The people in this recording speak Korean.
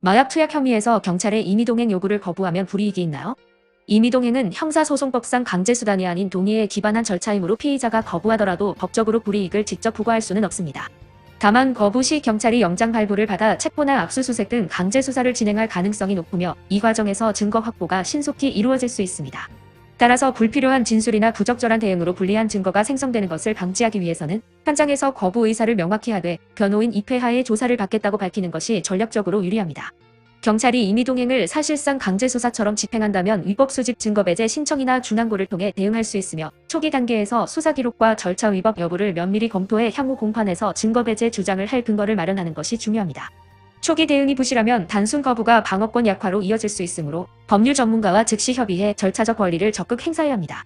마약 투약 혐의에서 경찰의 임의동행 요구를 거부하면 불이익이 있나요? 임의동행은 형사소송법상 강제수단이 아닌 동의에 기반한 절차이므로 피의자가 거부하더라도 법적으로 불이익을 직접 부과할 수는 없습니다. 다만 거부 시 경찰이 영장 발부를 받아 체포나 압수수색 등 강제 수사를 진행할 가능성이 높으며 이 과정에서 증거 확보가 신속히 이루어질 수 있습니다. 따라서 불필요한 진술이나 부적절한 대응으로 불리한 증거가 생성되는 것을 방지하기 위해서는 현장에서 거부 의사를 명확히 하되 변호인 입회하에 조사를 받겠다고 밝히는 것이 전략적으로 유리합니다. 경찰이 임의 동행을 사실상 강제 수사처럼 집행한다면 위법 수집 증거 배제 신청이나 준항고를 통해 대응할 수 있으며 초기 단계에서 수사 기록과 절차 위법 여부를 면밀히 검토해 향후 공판에서 증거 배제 주장을 할 근거를 마련하는 것이 중요합니다. 초기 대응이 부실하면 단순 거부가 방어권 약화로 이어질 수 있으므로 법률 전문가와 즉시 협의해 절차적 권리를 적극 행사해야 합니다.